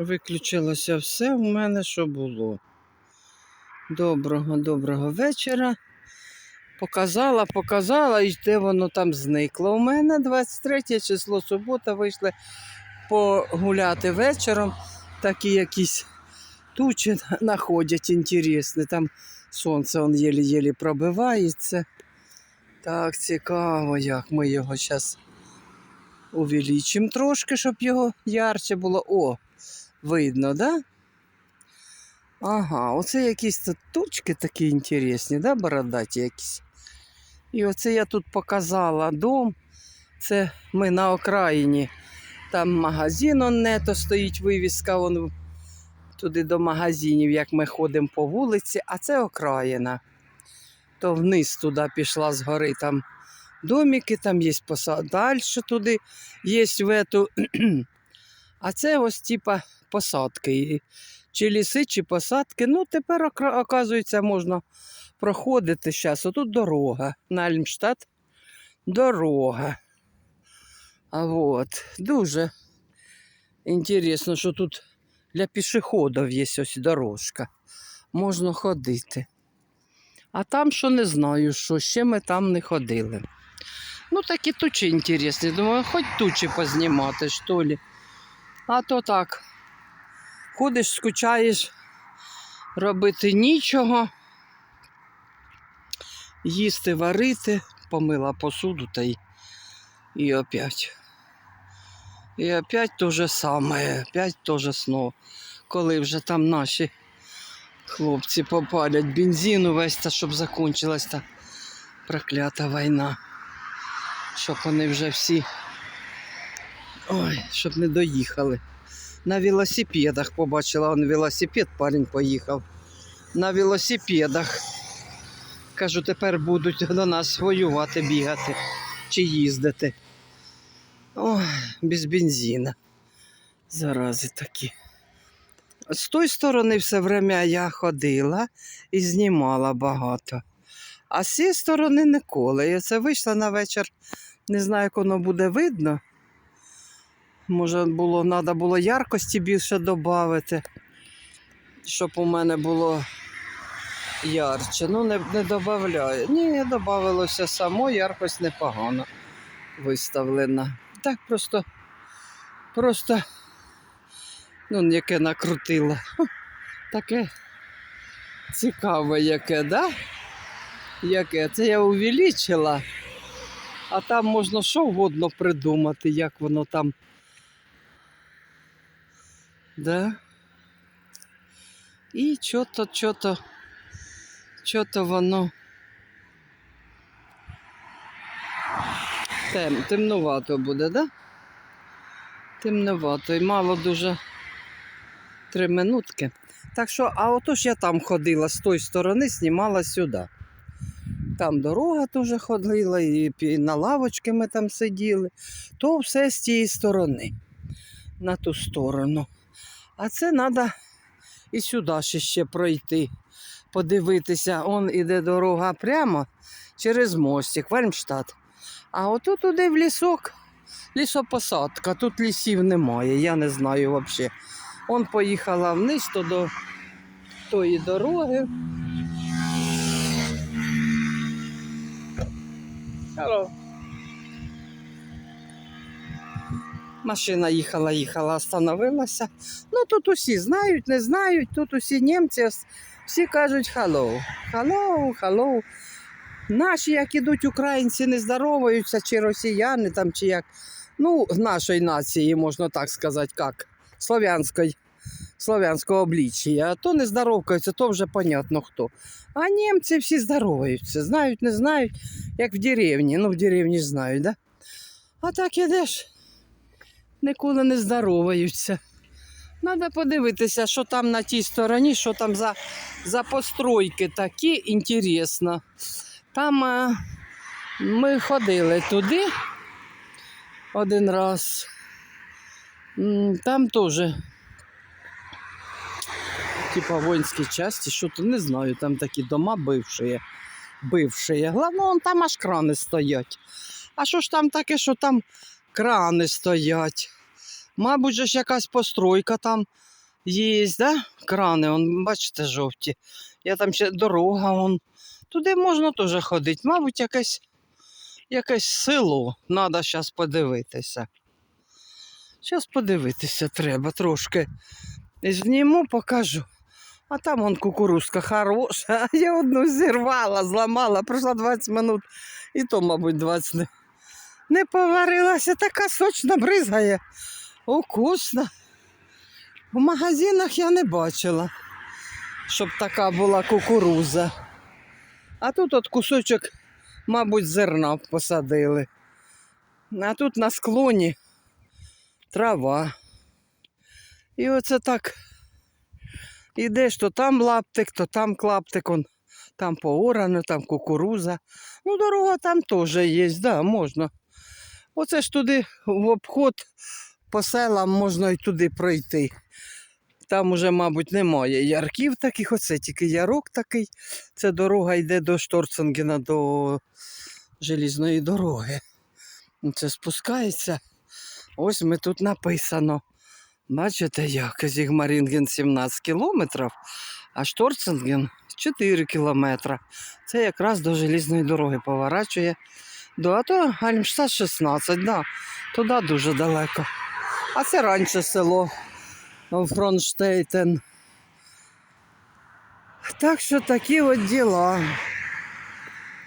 Виключилося все у мене, що було. Доброго, доброго вечора. Показала, показала, і де воно там зникло. У мене 23 число субота вийшли погуляти вечором. Такі якісь тучі знаходять інтересні. Там сонце он єлі-єлі пробивається. Так цікаво, як ми його зараз увеличимо трошки, щоб його ярче було. О, видно, да? Ага, оце якісь тут тучки такі інтересні, да, бородаті якісь. І оце я тут показала дом. Це ми на окраїні. Там магазин он нето стоїть, вивіска вон туди до магазинів, як ми ходимо по вулиці, а це окраїна. То вниз туди пішла з гори там домики, там є посад. Далі туди є в ету. А це ось типа посадки. Чи ліси, чи посадки. Ну, тепер, оказується, можна проходити зараз. Отут дорога. На Альмштадт дорога. А от, дуже інтересно, що тут для пішоходів є ось дорожка. Можна ходити. А там що не знаю, що ще ми там не ходили. Ну, такі тучі інтересні. Думаю, хоч тучі познімати, що ли. А то так. Ходиш, скучаєш, робити нічого. Їсти, варити, помила посуду та й і опять. І опять то же саме, опять то же снова. Коли вже там наші хлопці попалять бензину весь, та щоб закінчилась та проклята війна. Щоб вони вже всі. Ой, щоб не доїхали. На велосипедах побачила, он велосипед, парень поїхав. На велосипедах. Кажу, тепер будуть до нас воювати, бігати чи їздити. Ой, без бензина. Зарази такі. З тої сторони все время я ходила і знімала багато. А з цієї сторони ніколи. Я це вийшла на вечір, не знаю, як воно буде видно. Може, було, треба було яркості більше додати, щоб у мене було ярче. Ну, не, не додаю. Ні, додавалося само, яркость непогано виставлена. Так просто, просто, ну, яке накрутила. Хм, Таке цікаве яке, да? Яке? Це я увеличила, а там можна що угодно придумати, як воно там. Да? І чого-то, чого-то, чого-то воно. Тем, темнувато буде, да? Темнувато. І мало дуже три минутки. Так що, а отож я там ходила з тої сторони, знімала сюди. Там дорога теж ходила, і на лавочки ми там сиділи. То все з тієї сторони, на ту сторону. А це треба і сюди ще, пройти, подивитися. Он іде дорога прямо через мостик, Вальмштадт. А отут туди в лісок, лісопосадка, тут лісів немає, я не знаю взагалі. Он поїхала вниз то до тої дороги. Hello. Машина їхала, їхала, остановилася. Ну тут усі знають, не знають, тут усі німці, всі кажуть hello. Hello, hello. Наші, як ідуть українці, не здороваються, чи росіяни там, чи як. Ну, нашої нації, можна так сказати, як слов'янської, слов'янського обличчя. То не здоровкаються, то вже понятно хто. А німці всі здороваються, знають, не знають, як в деревні. Ну, в деревні ж знають, да? А так ідеш, ніколи не здороваються. Треба подивитися, що там на тій стороні, що там за, за постройки такі, інтересно. Там е, ми ходили туди один раз. Там теж, типа воїнські часті, що то не знаю, там такі дома бивші. Бивші. Головне, там аж крани стоять. А що ж там таке, що там крани стоять? Мабуть, же ж якась постройка там є, да? крани, он, бачите, жовті. Я там ще дорога, он. туди можна теж ходити. Мабуть, якесь, якесь село. Треба зараз подивитися. Зараз подивитися треба трошки. Зніму, покажу. А там он кукурузка хороша. Я одну зірвала, зламала, пройшла 20 минут. І то, мабуть, 20 не, не поварилася. Така сочна бризгає. Вкусна. В магазинах я не бачила, щоб така була кукуруза. А тут от кусочок, мабуть, зерна посадили. А тут на склоні трава. І оце так ідеш, то там лаптик, то там клаптик, он, там поорано, там кукуруза. Ну, дорога там теж є, да, можна. Оце ж туди в обход по селам можна й туди пройти. Там уже, мабуть, немає ярків таких, оце тільки ярок такий. Це дорога йде до Шторценгена, до желізної дороги. Це спускається. Ось ми тут написано. Бачите, як Зігмарінген 17 кілометрів, а Шторценген 4 кілометри. Це якраз до желізної дороги поворачує. До, а то Гальмштадт 16, да. туди дуже далеко. А це раніше село Фронштейтен. Так що такі от діла.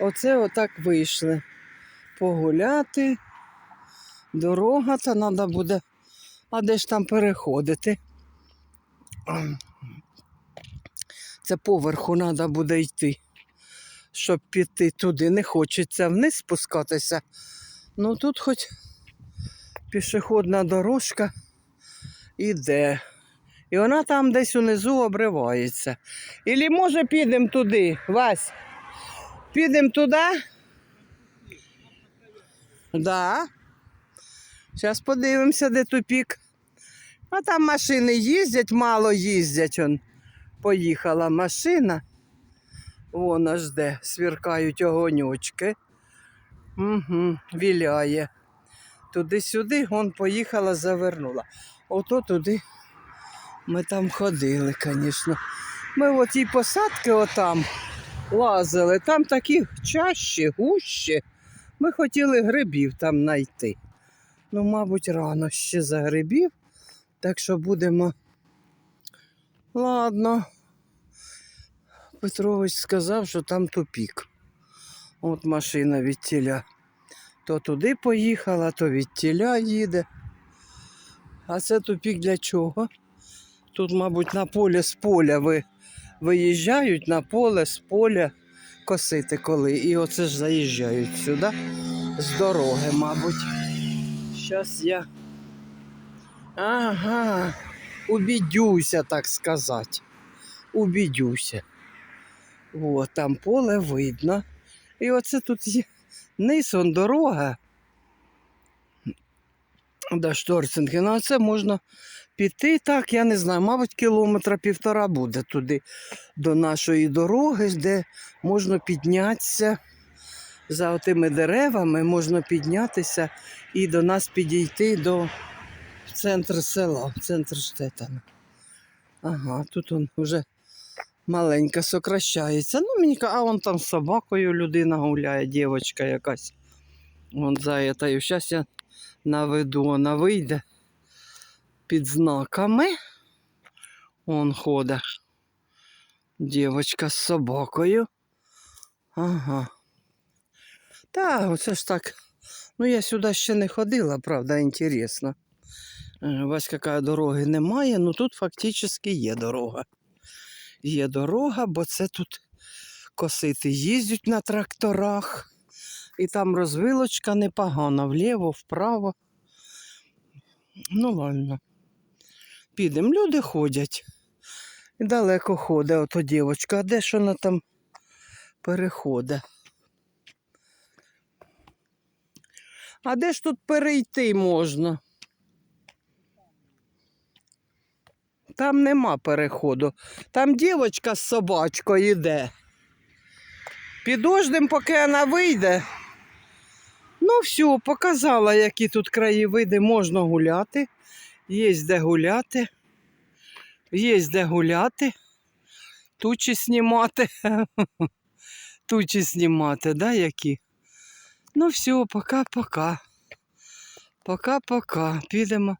Оце отак вийшли. Погуляти. Дорога та треба буде. А де ж там переходити? Це поверху треба буде йти, щоб піти туди. Не хочеться вниз спускатися. Ну тут хоч пішохідна дорожка іде. І вона там десь унизу обривається. Ілі може підемо туди, Вась? Підемо туди? Да. Зараз подивимося, де тупік. А там машини їздять, мало їздять. Он. Поїхала машина. Вон аж де сверкають огоньочки. Угу, віляє. Туди-сюди, вон поїхала, завернула. Ото туди ми там ходили, звісно. Ми в отій посадки отам лазили, там такі чащі, гущі. Ми хотіли грибів там знайти. Ну, мабуть, рано ще за грибів. Так що будемо. Ладно. Петрович сказав, що там тупік. От машина від тіля. То туди поїхала, то від тіля їде. А це тупік для чого? Тут, мабуть, на поле з поля ви, виїжджають на поле з поля косити коли. І оце ж заїжджають сюди з дороги, мабуть. Зараз я. Ага. Убідюся, так сказати. Убідюся. О, там поле видно. І оце тут є низ, дорога. До Шторценгена. А це можна піти так, я не знаю, мабуть, кілометра півтора буде туди до нашої дороги, де можна піднятися за тими деревами, можна піднятися і до нас підійти до в центр села, в центр Штетана. Ага, тут он вже маленька сокращається. Ну, мені ка- а вон там з собакою людина гуляє, дівчинка якась. Вон за етою. Зараз я наведу, вона вийде під знаками. Он ходить. Дівчинка з собакою. Ага. Та, оце ж так. Ну, я сюди ще не ходила, правда, інтересно. Е, Ось яка дороги немає, ну тут фактично є дорога. Є дорога, бо це тут косити їздять на тракторах. І там розвилочка непогана, вліво, вправо. Ну, ладно. Підемо, люди ходять. І далеко ходить ото дівчинка. А де ж вона там переходить? А де ж тут перейти можна? Там нема переходу. Там дівчинка з собачкою йде. Підождем, поки вона вийде. Ну, все, показала, які тут краєвиди можна гуляти. Є де гуляти. Є де гуляти. Тучі знімати. Тучі знімати, да, які? Ну все, пока-пока. Пока-пока. Підемо,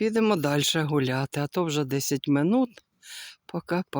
підемо далі гуляти, а то вже 10 минут. Пока-пока.